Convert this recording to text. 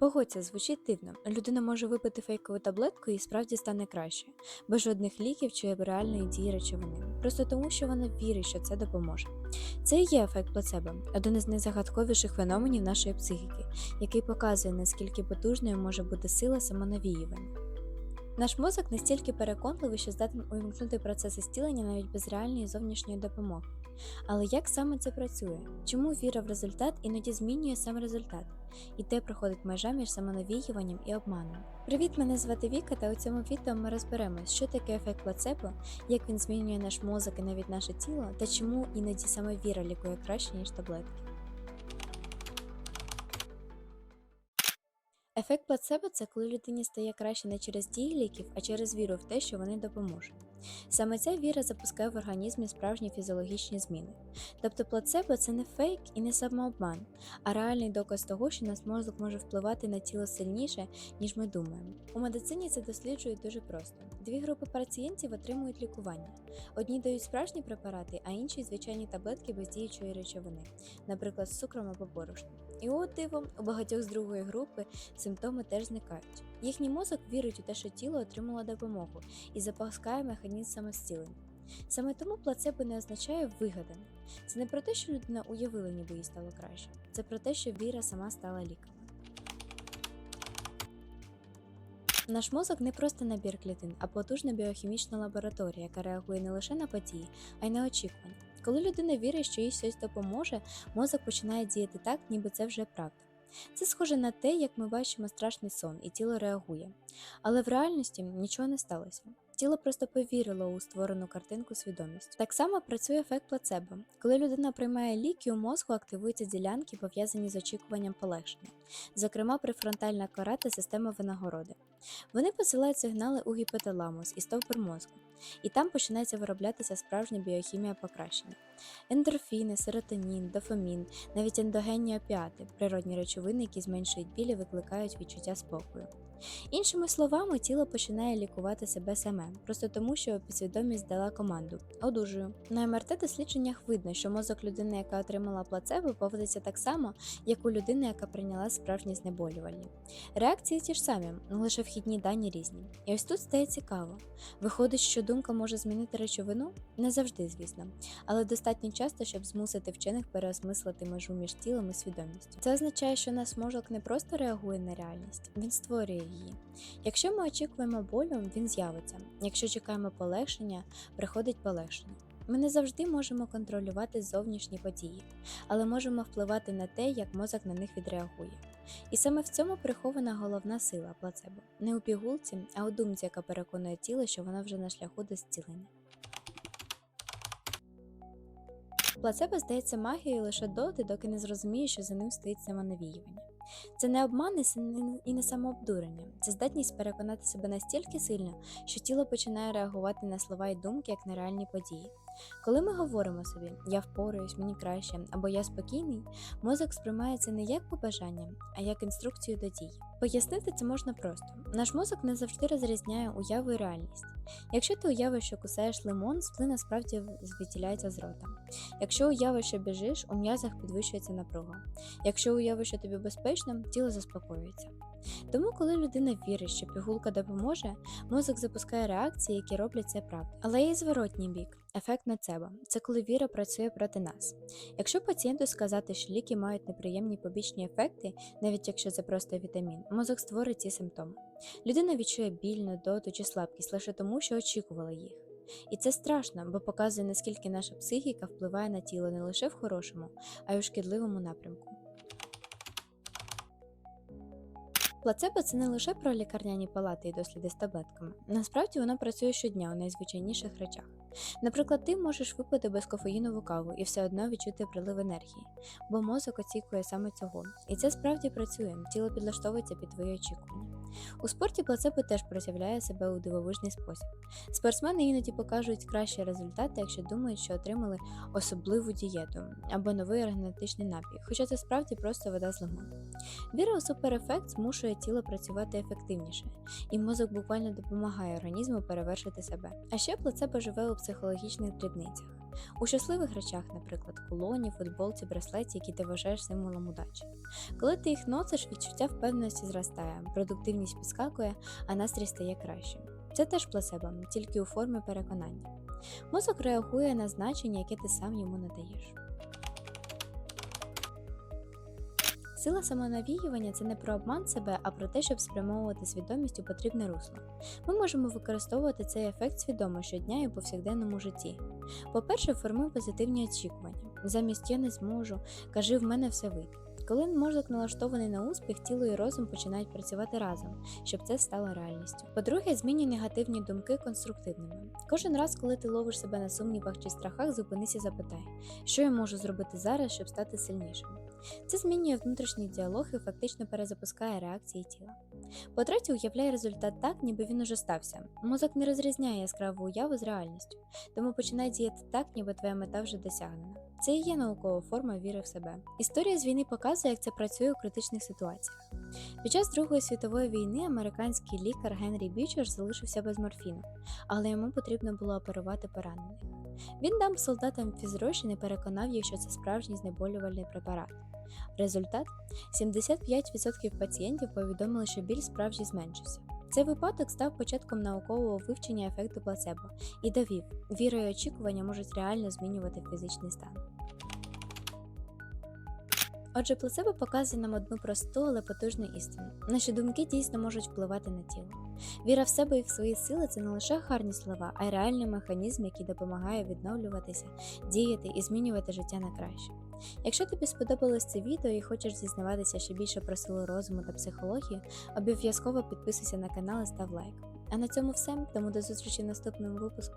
Погодься, звучить дивно. Людина може випити фейкову таблетку і справді стане краще, без жодних ліків чи реальної дії речовини, просто тому, що вона вірить, що це допоможе. Це і є ефект плацебо, один із найзагадковіших феноменів нашої психіки, який показує, наскільки потужною може бути сила самонавіювання. Наш мозок настільки переконливий, що здатен увімкнути процеси зцілення навіть без реальної зовнішньої допомоги. Але як саме це працює? Чому віра в результат іноді змінює сам результат? І де проходить межа між самонавіюванням і обманом? Привіт, мене звати Віка, та у цьому відео ми розберемось, що таке ефект плацебо, як він змінює наш мозок і навіть наше тіло, та чому іноді саме віра лікує краще, ніж таблетки. Ефект плацебо це коли людині стає краще не через дії ліків, а через віру в те, що вони допоможуть. Саме ця віра запускає в організмі справжні фізіологічні зміни. Тобто плацебо це не фейк і не самообман, а реальний доказ того, що наш мозок може впливати на тіло сильніше, ніж ми думаємо. У медицині це досліджують дуже просто. Дві групи пацієнтів отримують лікування. Одні дають справжні препарати, а інші звичайні таблетки без діючої речовини, наприклад, з цукром або борошном. І от диво, у багатьох з другої групи симптоми теж зникають. Їхній мозок вірить у те, що тіло отримало допомогу і запускає механізм самостілення. Саме тому плацебо не означає вигадане. Це не про те, що людина уявила, ніби їй стало краще. Це про те, що віра сама стала ліком. Наш мозок не просто набір клітин, а потужна біохімічна лабораторія, яка реагує не лише на події, а й на очікування. Коли людина вірить, що їй щось допоможе, мозок починає діяти так, ніби це вже правда. Це схоже на те, як ми бачимо страшний сон, і тіло реагує. Але в реальності нічого не сталося. Тіло просто повірило у створену картинку свідомістю. Так само працює ефект плацебо. Коли людина приймає ліки, у мозку активуються ділянки, пов'язані з очікуванням полегшення, зокрема префронтальна кора та система винагороди. Вони посилають сигнали у гіпоталамус і стовбур мозку, і там починається вироблятися справжня біохімія покращення. Ендорфіни, серотонін, дофамін, навіть ендогенні опіати природні речовини, які зменшують біль і викликають відчуття спокою. Іншими словами, тіло починає лікувати себе саме, просто тому, що підсвідомість дала команду одужую. На МРТ дослідженнях видно, що мозок людини, яка отримала плацебо, поводиться так само, як у людини, яка прийняла справжні знеболювальні. Реакції ті ж самі, лише вхідні дані різні. І ось тут стає цікаво. Виходить, що думка може змінити речовину? Не завжди, звісно, але достатньо часто, щоб змусити вчених переосмислити межу між тілом і свідомістю. Це означає, що наш мозок не просто реагує на реальність, він створює її. Якщо ми очікуємо болю, він з'явиться. Якщо чекаємо полегшення, приходить полегшення. Ми не завжди можемо контролювати зовнішні події, але можемо впливати на те, як мозок на них відреагує. І саме в цьому прихована головна сила плацебо. Не у пігулці, а у думці, яка переконує тіло, що воно вже на шляху до зцілення. Плацебо здається магією лише доти, доки не зрозуміє, що за ним стоїть самонавіювання. Це не обман і не самообдурення, це здатність переконати себе настільки сильно, що тіло починає реагувати на слова і думки як на реальні події. Коли ми говоримо собі Я впораюсь, мені краще або я спокійний, мозок сприймає це не як побажання, а як інструкцію до дій. Пояснити це можна просто. Наш мозок не завжди розрізняє уяву і реальність. Якщо ти уявиш, що кусаєш лимон, сплина справді звідтіляється з рота. Якщо уявиш, що біжиш, у м'язах підвищується напруга. Якщо уявиш, що тобі безпечно, тіло заспокоюється. Тому, коли людина вірить, що пігулка допоможе, мозок запускає реакції, які роблять це правда. Але є зворотній бік ефект нацебо це коли віра працює проти нас. Якщо пацієнту сказати, що ліки мають неприємні побічні ефекти, навіть якщо це просто вітамін, мозок створить ці симптоми. Людина відчує біль, нудоту чи слабкість лише тому, що очікувала їх. І це страшно, бо показує, наскільки наша психіка впливає на тіло не лише в хорошому, а й у шкідливому напрямку. Плацебо це не лише про лікарняні палати і досліди з таблетками. Насправді воно працює щодня у найзвичайніших речах. Наприклад, ти можеш випити безкофеїнову каву і все одно відчути прилив енергії, бо мозок очікує саме цього. І це справді працює, тіло підлаштовується під твої очікування. У спорті плацебо теж проявляє себе у дивовижний спосіб. Спортсмени іноді покажуть кращі результати, якщо думають, що отримали особливу дієту або новий енергетичний напій, хоча це справді просто вода з лимону. Віра у суперефект змушує тіло працювати ефективніше, і мозок буквально допомагає організму перевершити себе. А ще плацебо живе у психологічних дрібницях. У щасливих речах, наприклад, кулоні, футболці, браслеті, які ти вважаєш символом удачі. Коли ти їх носиш, відчуття впевненості зростає, продуктивність підскакує, а настрій стає кращим. Це теж плацебо, тільки у формі переконання. Мозок реагує на значення, яке ти сам йому надаєш. Сила самонавіювання це не про обман себе, а про те, щоб спрямовувати свідомість у потрібне русло. Ми можемо використовувати цей ефект свідомо щодня і у повсякденному житті. По-перше, формуй позитивні очікування. Замість я не зможу, кажи в мене все вийде. Коли мозок налаштований на успіх, тіло і розум починають працювати разом, щоб це стало реальністю. По-друге, змінюй негативні думки конструктивними. Кожен раз, коли ти ловиш себе на сумнівах чи страхах, зупинися і запитай, що я можу зробити зараз, щоб стати сильнішим. Це змінює внутрішній діалог і фактично перезапускає реакції тіла. По-третє, уявляй результат так, ніби він уже стався. Мозок не розрізняє яскраву уяву з реальністю, тому починай діяти так, ніби твоя мета вже досягнена. Це і є наукова форма віри в себе. Історія з війни показує, як це працює у критичних ситуаціях. Під час Другої світової війни американський лікар Генрі Бічер залишився без морфіну, але йому потрібно було оперувати поранених. Він дав солдатам фізрощин і переконав їх, що це справжній знеболювальний препарат. Результат 75% пацієнтів повідомили, що біль справді зменшився. Цей випадок став початком наукового вивчення ефекту плацебо і довів, віра і очікування можуть реально змінювати фізичний стан. Отже, плацебо показує нам одну просту, але потужну істину. Наші думки дійсно можуть впливати на тіло. Віра в себе і в свої сили це не лише гарні слова, а й реальний механізм, який допомагає відновлюватися, діяти і змінювати життя на краще. Якщо тобі сподобалось це відео і хочеш дізнаватися ще більше про силу розуму та психологію, обов'язково підписуйся на канал і став лайк. А на цьому все. Тому до зустрічі в наступному випуску.